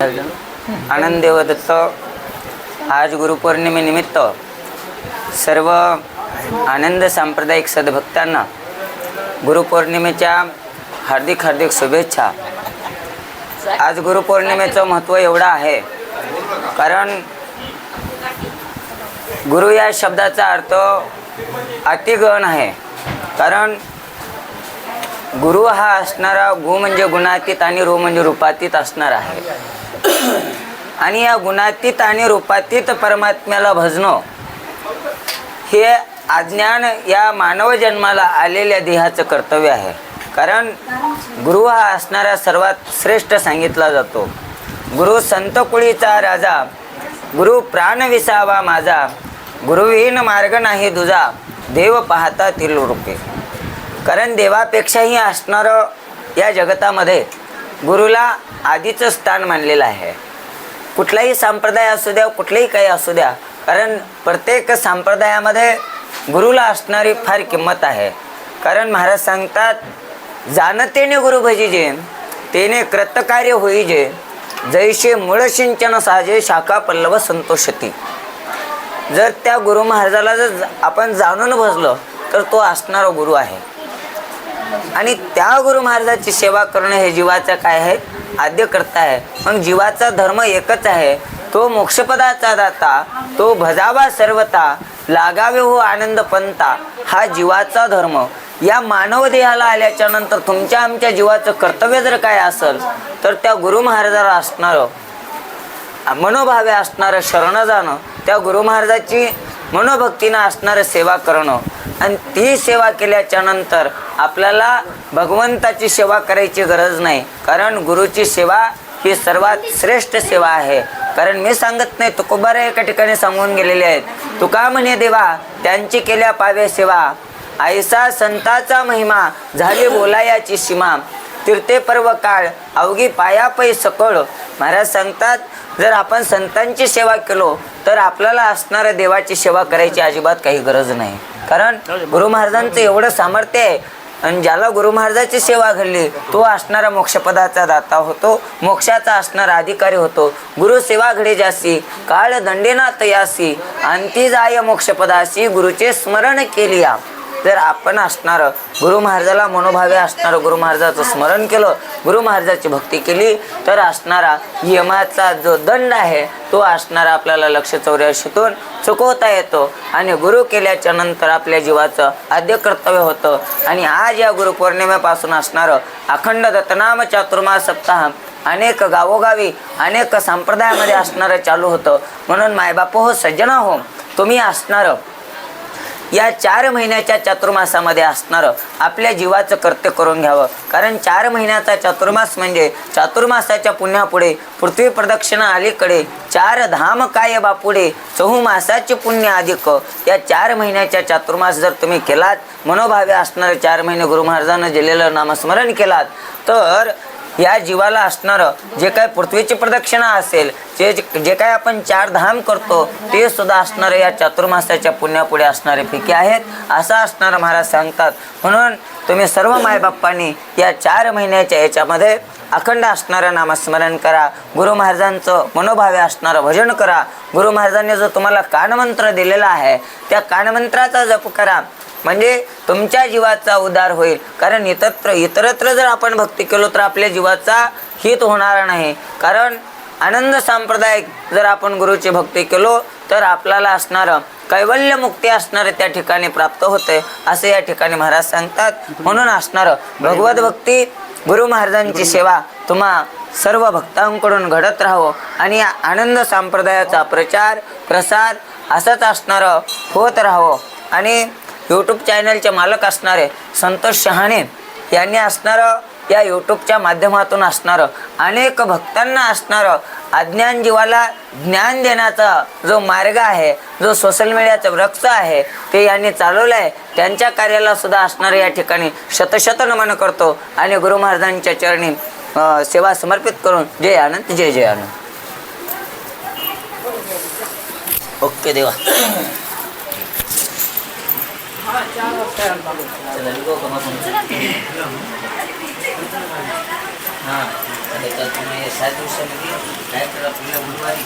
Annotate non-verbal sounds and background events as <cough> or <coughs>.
आनंद देवदत्त आज गुरुपौर्णिमेनिमित्त सर्व आनंद सांप्रदायिक सद्भक्तांना गुरुपौर्णिमेच्या हार्दिक हार्दिक शुभेच्छा. आज गुरुपौर्णिमेचं महत्त्व एवढं आहे कारण गुरु या शब्दाचा अर्थ अतिगहन आहे. कारण गुरु हा असणारा गु म्हणजे गुणातीत आणि रू म्हणजे रूपातीत असणार आहे. <coughs> आणि या गुणातीत आणि रूपातीत परमात्म्याला भजणं हे अज्ञान या मानव जन्माला आलेल्या देहाचं कर्तव्य आहे. कारण गुरु हा असणारा सर्वात श्रेष्ठ सांगितला जातो. गुरु संत कुळीचा राजा गुरु प्राण विसावा माझा गुरुविहीन मार्ग नाही दुजा देव पाहता तील रूपे कारण देवापेक्षाही असणारं या जगतामध्ये गुरुला आधीचं स्थान मानलेलं आहे. कुठलाही संप्रदाय असू द्या कुठलंही काही असू द्या कारण प्रत्येक संप्रदायामध्ये गुरुला असणारी फार किंमत आहे. कारण महाराज सांगतात जाणतेने गुरु भजीजे तेने कृतकार्य होईजे जैसे मूळ सिंचन साजे शाखा पल्लव संतोषती. जर त्या गुरु महाराजाला जर आपण जाणून भजलं तर तो असणारा गुरु आहे. आणि त्या गुरु महाराजाची सेवा करणं हे जीवाचं काय आहे? आद्य करता आहे. मग जीवाचा धर्म एकच आहे. तो मोक्षपदाचा दाता तो भजावा सर्वता लागावे हो आनंद पंता हा जीवाचा धर्म. या मानव देहाला आल्याच्यानंतर तुमच्या आमच्या जीवाचं कर्तव्य जर काय असेल तर त्या गुरु महाराजाला असणारं मनोभावे असणारं शरण जाणं त्या गुरु महाराजाची मनोभक्तीनं असणारं सेवा करणं आणि ती सेवा केल्याच्यानंतर आपल्याला भगवंताची सेवा करायची गरज नाही. कारण गुरुची सेवा ही सर्वात श्रेष्ठ सेवा आहे. कारण मी सांगत नाही तुकोबारा एका ठिकाणी सांगून गेलेले आहेत. तुका म्हणे देवा त्यांची केल्या पावे सेवा. ऐसा संताचा महिमा झाली बोलायाची सीमा. तीर्थे पर्व काळ अवघी पायापै सकळ. महाराज सांगतात जर आपण संतांची सेवा केलो तर आपल्याला असणाऱ्या देवाची सेवा करायची अजिबात काही गरज नाही. कारण गुरु महाराजांचं एवढं सामर्थ्य आहे आणि ज्याला गुरु महाराजाची सेवा घडली तो असणारा मोक्षपदाचा दाता होतो मोक्षाचा असणारा अधिकारी होतो. गुरु सेवा घडे जासी काळ दंडेना तयासी अंती जाय मोक्षपदाशी गुरुचे स्मरण केलिया. जर आपण असणारं गुरु महाराजाला मनोभावे असणारं गुरु महाराजाचं स्मरण केलं गुरु महाराजाची भक्ती केली तर असणारा यमाचा जो दंड आहे तो असणारा आपल्याला लक्ष चौऱ्याशीतून चुकवता येतो. आणि गुरु केल्याच्यानंतर आपल्या जीवाचं आद्य कर्तव्य होतं. आणि आज या गुरुपौर्णिमेपासून असणारं अखंड दत्तनाम चातुर्मा सप्ताह अनेक गावोगावी अनेक संप्रदायामध्ये असणारं चालू होतं. म्हणून मायबाप हो सज्जना हो तुम्ही असणारं या चार महिन्याच्या चातुर्मासामध्ये असणारं आपल्या जीवाचं कर्त्य करून घ्यावं. कारण चार महिन्याचा चातुर्मास म्हणजे चातुर्मासाच्या पुण्यापुढे पृथ्वी प्रदक्षिणा अलीकडे चार धाम काय बापुढे चहुमासाचे पुण्य अधिक. या चार महिन्याच्या चातुर्मास जर तुम्ही केलात मनोभावे असणारे चार महिने गुरु महाराजांना दिलेलं नामस्मरण केलात तर या जीवाला असणारं जे काय पृथ्वीची प्रदक्षिणा असेल जे जे काय आपण चार धाम करतो ते सुद्धा असणारे या चातुर्मासाच्या पुण्यापुढे असणारे फिके आहेत असं असणारं महाराज सांगतात. म्हणून तुम्ही सर्व मायबाप्पांनी या चार महिन्याच्या याच्यामध्ये अखंड असणारं नामस्मरण करा. गुरु महाराजांचं मनोभावे असणारं भजन करा. गुरु महाराजांनी जो तुम्हाला कानमंत्र दिलेला आहे त्या कानमंत्राचा जप करा. म्हणजे तुमच्या जीवाचा उद्धार होईल. कारण इतरत्र इतरत्र जर आपण भक्ती केलो तर आपल्या जीवाचा हित होणार नाही. कारण आनंद सांप्रदायिक जर आपण गुरुची भक्ती केलो तर आपल्याला असणारं कैवल्य मुक्ती असणारे त्या ठिकाणी प्राप्त होते असे या ठिकाणी महाराज सांगतात. म्हणून असणारं भगवत भक्ती गुरु महाराजांची सेवा तुम्हा सर्व भक्तांकडून घडत राहावं. आणि आनंद संप्रदायाचा प्रचार प्रसार असंच असणारं होत राहावं. आणि यूट्यूब चॅनलचे मालक असणारे संतोष शहाणे यांनी असणारं या यूट्यूबच्या माध्यमातून असणारं अनेक भक्तांना असणारं अज्ञान जीवाला ज्ञान देण्याचा जो मार्ग आहे जो सोशल मीडियाचा वृक्ष आहे ते यांनी चालवलं आहे. त्यांच्या कार्याला सुद्धा असणारं या ठिकाणी शतशत नमन करतो आणि गुरु महाराजांच्या चरणी सेवा समर्पित करून जय आनंद जय जय आनंद. ओके देवा. चला, निघू का मग? हां आणि तर तुम्ही सात दिवसामध्ये काय करा पुढल्या गुरुवारी